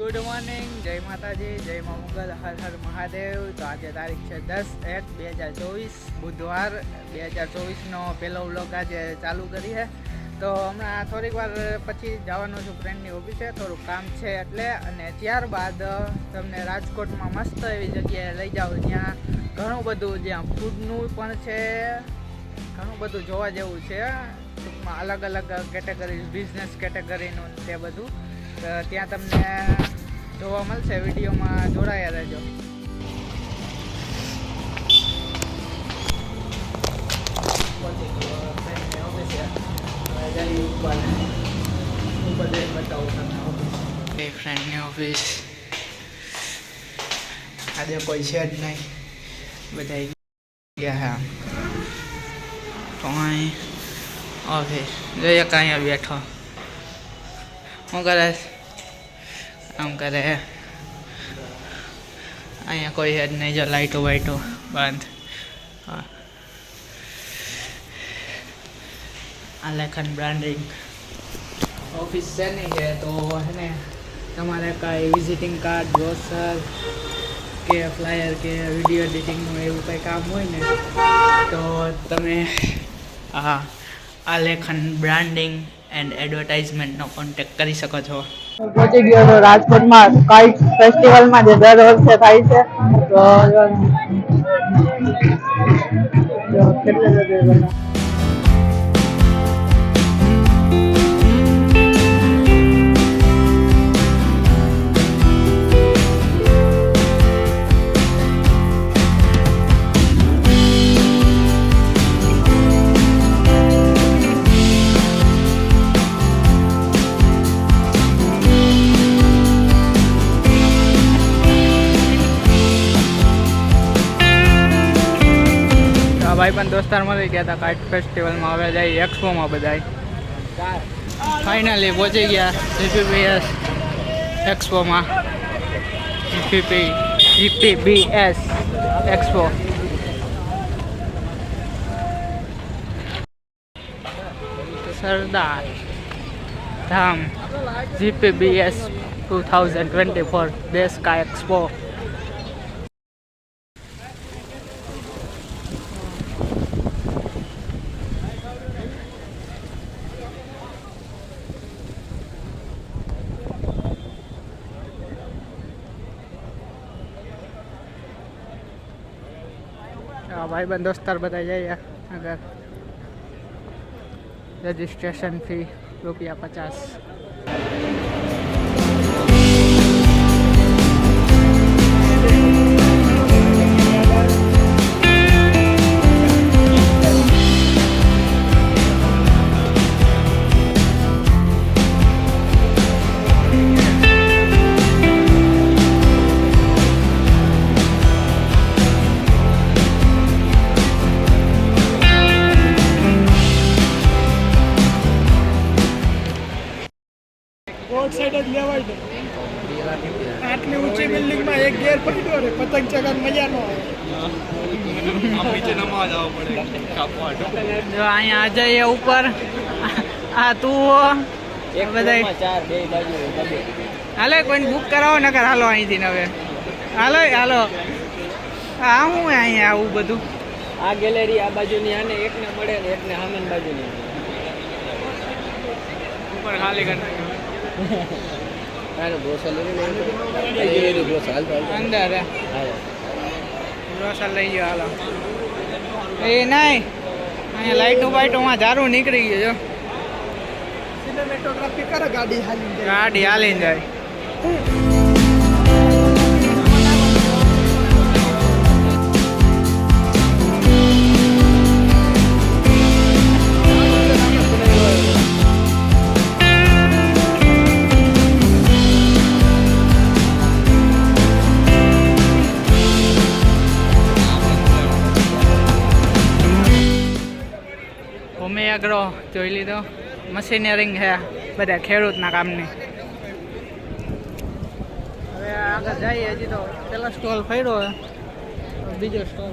Good morning જય માતાજી, જય મા મુગલ, હર હર મહાદેવ. તો આજે તારીખ છે દસ એક બે હજાર ચોવીસ, બુધવાર બે હજાર ચોવીસનો પહેલો વ્લોગ આજે ચાલુ કરી છે. તો હમણાં થોડીક વાર પછી જવાનું છું ફ્રેન્ડની ઓફિસે. થોડું કામ છે એટલે અને ત્યારબાદ તમને રાજકોટમાં મસ્ત એવી જગ્યાએ લઈ જાઉં જ્યાં ઘણું બધું જ્યાં ફૂડનું પણ છે, ઘણું બધું જોવા જેવું છે. ટૂંકમાં અલગ અલગ કેટેગરી બિઝનેસ કેટેગરીનું તે બધું. તો ત્યાં તમને જોવા મળશે, વિડીયોમાં જોડાયા રહેજો. ફ્રેન્ડની ઓફિસ આજે કોઈ છે જ નહીં. બધા ગયા હા. તો અહીં ઓફિસ જોઈએ કાંઈ બેઠો. શું કરે આમ કરે અહીંયા કોઈ હેડ નહીં જો લાઈટો વાઈટો બંધ હા આ લેખન બ્રાન્ડિંગ ઓફિસ છે નહીં છે તો હે ને તમારે કાંઈ વિઝિટિંગ કાર્ડ બ્રોસર કે ફ્લાયર કે વીડિયો એડિટિંગનું એવું કંઈ કામ હોય ને, તો તમે હા આ લેખન બ્રાન્ડિંગ એન્ડ એડવર્ટાઇઝમેન્ટનો કોન્ટેક્ટ કરી શકો છો પહોંચી ગયો છું રાજકોટમાં કાઇટ ફેસ્ટિવલમાં જે દર વર્ષે થાય છે તો કેટલા મળી ગયા હતા કાઇટ ફેસ્ટિવલમાં, હવે જાય એક્સપોમાં બધા ફાઇનલી પહોંચી ગયા જીપીપીએસ એક્સપોમાં GPP GPBS expo Sardar Dham GPBS two thousand twenty four દેશ કા એક્સપો ભાઈબંધ દોસ્તાર બધા જઈએ આગળ. રજિસ્ટ્રેશન ફી રૂપિયા પચાસ. અજય ઉપર. આ તું એક બધા ચાર બે બાજુ હાલો કોઈને બુક કરાવો નકર હાલો અહીંથી હવે. હાલો હાલો. હા હું અહીંયા આવું બધું? આ ગેલેરી આ બાજુની આને એકને મળે ને એકને સામેની બાજુની. ઉપર ખાલી કરી અંદર. ગ્રોસર લઈ ગયો હાલો. એ નહીં. અહીંયા લાઈટો બાઈટોમાં ઝારું નીકળી ગયું જો. સિનેમેટોગ્રાફી કરે ગાડી હાલી ગાડી હાલી જાય. મશીનરિંગ છે બધા ખેડૂતના કામની. હવે આગળ જઈએ હજી તો પેલા સ્ટોલ ફર્યો બીજો સ્ટોલ.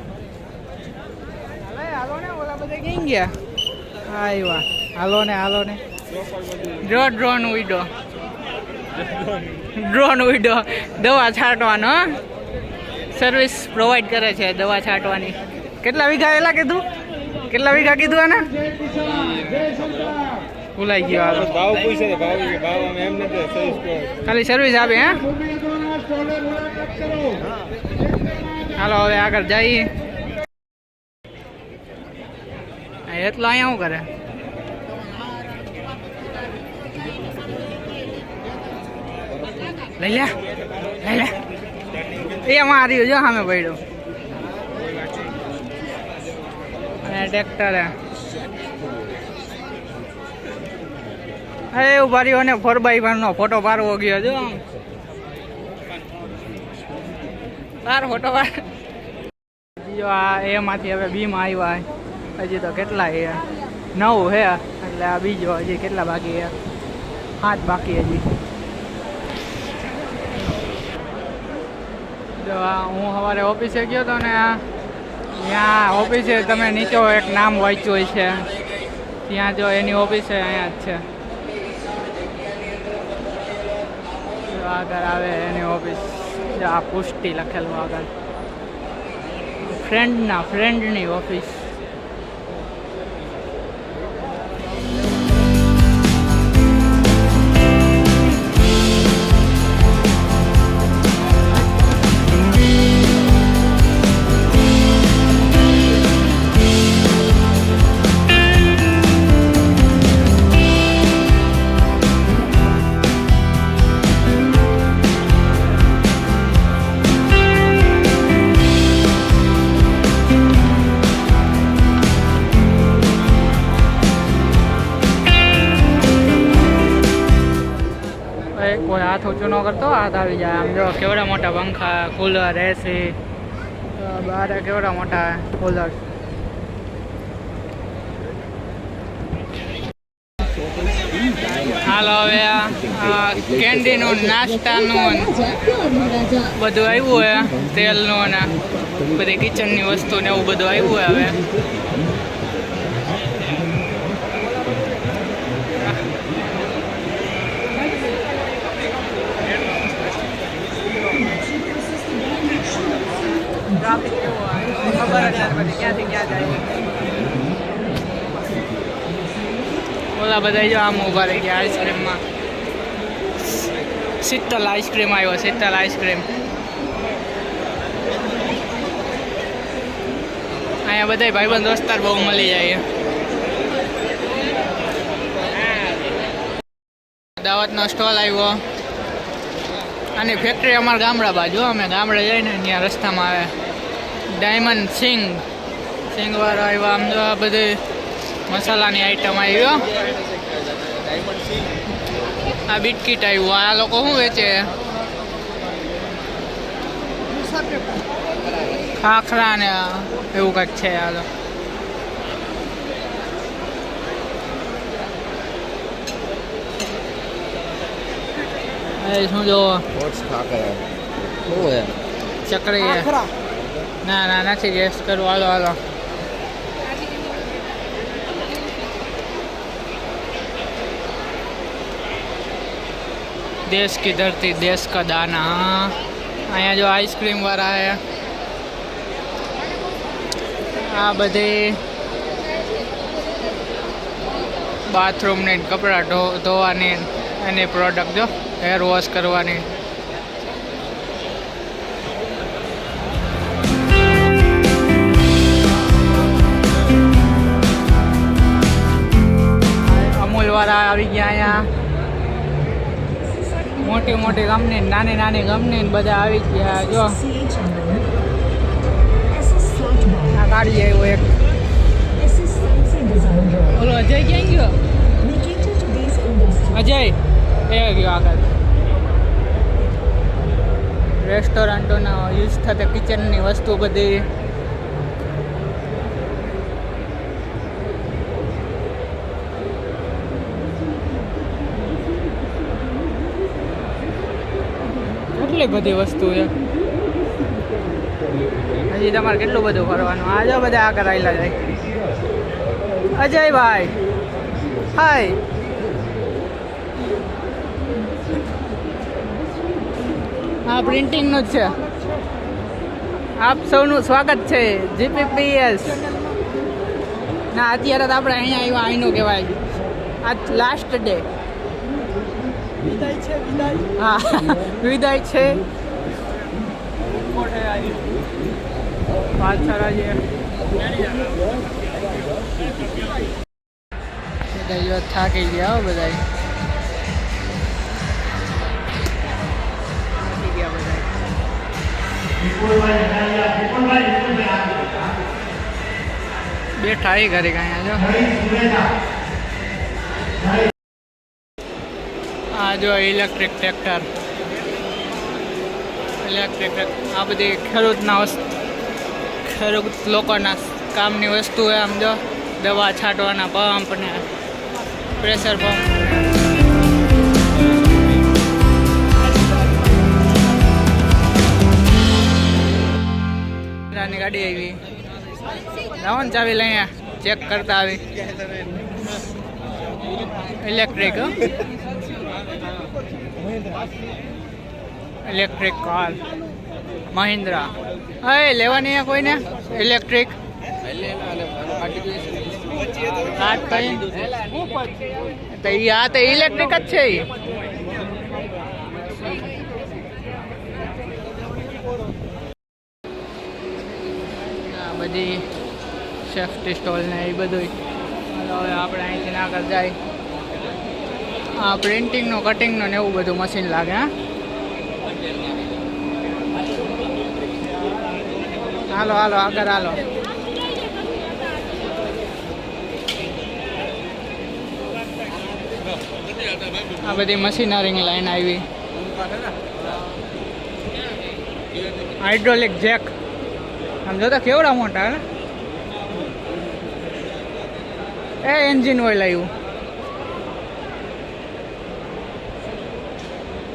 હાલો ને ઓલા બધા ક્યાં ગયા? હા આવ્યા હાલો ને હાલો ને. ડ્રો ડ્રોન ઉડો ડ્રોન ઉડ્યો. દવા છાંટવાનો સર્વિસ પ્રોવાઈડ કરે છે દવા છાંટવાની. કેટલા વીઘા એલા કીધું? કેટલા વીઘા કીધું આને? ભૂલાઈ ગયો ભાવ પૂછે ભાવ કે ભાવ અમે એમ નથી ખાલી સર્વિસ આપે હે? હાલો હવે આગળ જઈએ. આ એટલો અહીંયા શું કરે? લઈ લે લઈ લે. એ અમારી જો સામે પડ્યો. અને ટ્રેક્ટર. હે ઊભા રહ્યો ને ફોર બાય વન નો ફોટો પાડવો ગયો જો આમ. તાર ફોટો પાડ. જો આ, એમાંથી હવે બીમાં આવ્યા હજી તો કેટલા છે? નવ હે એટલે આ બીજો હજી કેટલા બાકી છે? પાંચ બાકી હજી. જો આ, હું સવારે ઓફિસે ગયો હતો ને આ ત્યાં ઓફિસે તમે નીચો એક નામ વાંચ્યું છે. ત્યાં જો એની ઓફિસે અહીંયા જ છે. આગળ આવે એની ઓફિસ. આ પુષ્ટિ લખેલું આગળ. ફ્રેન્ડના ફ્રેન્ડની ઓફિસ. ન હાથ આવી જાય આમ જો કેવડા મોટા પંખા કુલર એસી બહાર કેવડા મોટા કુલર હાલો હવે કેન્ડીનું નાસ્તાનું બધું આવ્યું હે તેલનું ને બધી કિચનની વસ્તુ ને એવું બધું આવ્યું હવે. ટ્રાફિક ઓલા બધા જો આમ ઊભા રહી ગયા આઈસ્ક્રીમમાં શીતલ આઈસ્ક્રીમ આવ્યો, શીતલ આઈસ્ક્રીમ અહીંયા બધા ભાઈબંધ દોસ્તાર બહુ મળી જાય દાવતનો સ્ટોલ આવ્યો. આની ફેક્ટરી અમારા ગામડા બાજુ અમે ગામડે જઈને ત્યાં રસ્તામાં આવે. ડાયમંડ સિંગ સિંગવાળો આવ્યો. આમ તો આ બધી મસાલાની આઈટમ આવ્યો આ બિટકીટ આવ્યું. આ લોકો શું વેચે? ખાખરા ને એવું કંઈક છે આ તો. શું જોવો? ઓટ્સ ના ના નથી ગેસ કરવું હાલો હાલો देश की धरती देश का दाना हाँ અહીંયા જો આઈસ્ક્રીમ વાળા હે આ બધી બાથરૂમની કપડાં ધો ધોવાની એની પ્રોડક્ટ જો હેર વોશ કરવાની મોટી મોટી કંપની નાની નાની કંપની બધા આવી ગયા. જો. આ કાઢી આવ્યો એક. બોલો, અજય ક્યાં ગયો? અજય, એ ગયો આગળ. રેસ્ટોરન્ટોનો યુઝ થતા કિચનની વસ્તુ બધી. કેટલી બધી વસ્તુ છે? હજી તમારે કેટલું બધું ફરવાનું આજે બધા આગળ આવેલા જાય અજયભાઈ હાય આ પ્રિન્ટિંગનું જ છે. આપ સૌનું સ્વાગત છે. જીપીપીએસ ના અત્યારે તો આપણે અહીંયા આવ્યા અહીંનું કહેવાય. આજ લાસ્ટ ડે વિદાય છે વિદાય. હા વિદાય છે. બધા થાકી ગયા હો બધા થાકી ગયા બધા બેઠા એ ઘરે કાંઈ જો જો ઇલેક્ટ્રિક ટ્રેક્ટર ઇલેક્ટ્રિક આ બધી ખેડૂતના ખેડૂત લોકોના કામની વસ્તુ છે આમ જો. દવા છાંટવાના પંપ ને પ્રેશર પંપની ગાડી આવી. રાવણ ચાવી લઈને ચેક કરતા આવી. ઇલેક્ટ્રિક ઇલેક્ટ્રિક કાર મહિન્દ્રા એ લેવાની કોઈને? ઇલેક્ટ્રિક તો આ તો ઇલેક્ટ્રિક જ છે એ બધી સેફ્ટી સ્ટોલ ને એ બધું હવે આપણે અહીંથી આગળ જાય. આ પ્રિન્ટિંગનું કટિંગનું ને એવું બધું મશીન લાગે, હા. હાલો હાલો, આગળ હાલો. આ બધી મશીનરીની લાઈન આવી. હાઇડ્રોલિક જેક આમ જોતા કેવડા મોટા એ એન્જિન ઓઇલ આવ્યું.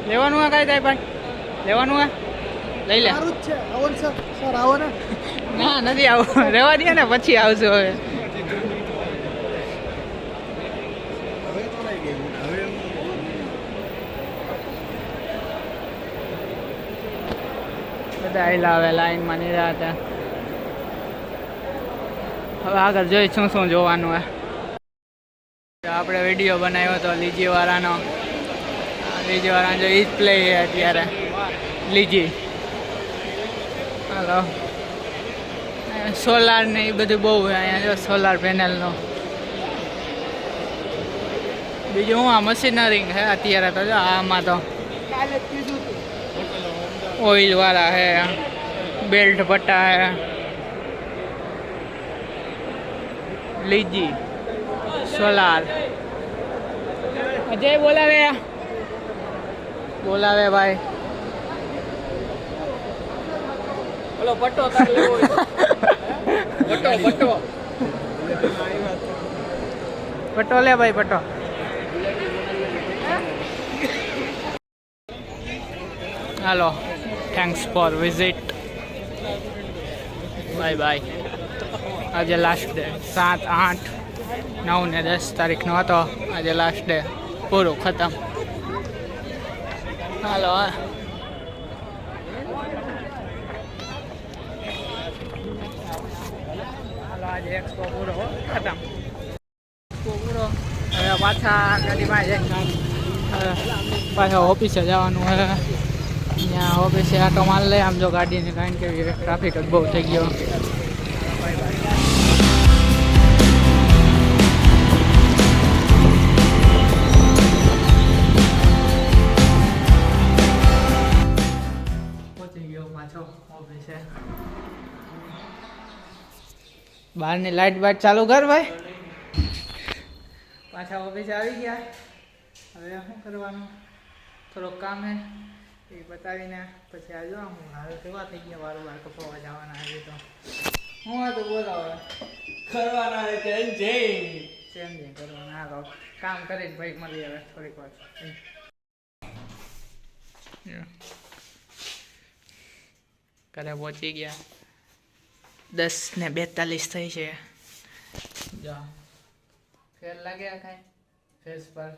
લેવાનું આ કાંઈ થાય ભાઈ લેવાનું આ? લઈ લે. સારું. આવો ને. નથી આવું. રહેવા દે ને પછી આવશું હવે. બધા આયલા હવે લાઈનમાં નીરા હતા હવે આગળ જોઈ શું જોવાનું હે. આપણે વીડિયો બનાવ્યો હતો લીજી લીજી વાળાનો જો જ પ્લે અત્યારે. લીજી. હલો. સોલાર ને એ બધું બહુ અહીંયા જો સોલાર પેનલનો બીજું હું આ મશીનરી છે અત્યારે તો જો આમાં તો. કાલે છે ઓઇલ વાળા હે બેલ્ટ પટ્ટા હે લીજી. સોલાર. અજય બોલાવે. બોલાવે ભાઈ. ઓલો પટ્ટો તાર લેવો પટ્ટો પટ્ટો. પટ્ટો લે ભાઈ પટ્ટો. હાલો thanks for visit bye bye આજે લાસ્ટ ડે સાત આઠ નવ ને દસ તારીખનો હતો. આજે લાસ્ટ ડે પૂરું ખતમ. હાલો હા હાલો આજે એક્સપો પૂરો ખતમ પૂરો હવે પાછા ગાડીમાં જઈને હવે પાછા ઓફિસે જવાનું હવે ત્યાં ઓફિસે આટો માલ લઈ આમ જો ગાડીને કારણ કે ટ્રાફિક જ બહુ થઈ ગયો બહારની લાઇટ બાઇટ ચાલુ કર ભાઈ. પાછા ઓફિસ આવી ગયા. હવે શું કરવાનું? થોડોક કામ હે. એ બતાવીને પછી આવજો હું હાલ કેવા થઈ ગયા વારું વાર કપાવા જવાના આજે તો. હું હતું બોલો હવે કરવાના છે ચેન્જિંગ ચેન્જિંગ કરવાના. હા તો કામ કરીને ભાઈ મળી હવે થોડીક વાર. ઘરે પહોંચી ગયા. દસ ને બેતાલીસ થઈ છે. જો. ફેર લાગ્યા કાંઈ? ફેસ પર.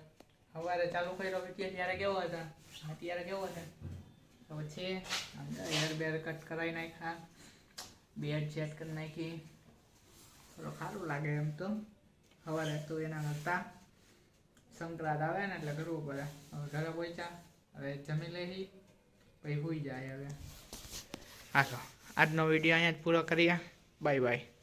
સવારે ચાલુ કર્યો વીડિયો ત્યારે કેવો હતો? અત્યારે કેવો હતો? પછી હેર બેર કટ કરાવી નાખ્યા. બેડ સેટ કરી નાખી. થોડો સારું લાગે એમ તો. સવારે તો એના કરતા સંક્રાંત આવે ને એટલે કરવું પડે. હવે ઘરે પહોંચ્યા. હવે જમી લઈ પછી હોઈ જાય હવે. હાલો આજનો વીડિયો અહીંયા જ પૂરો કરીએ. Bye bye.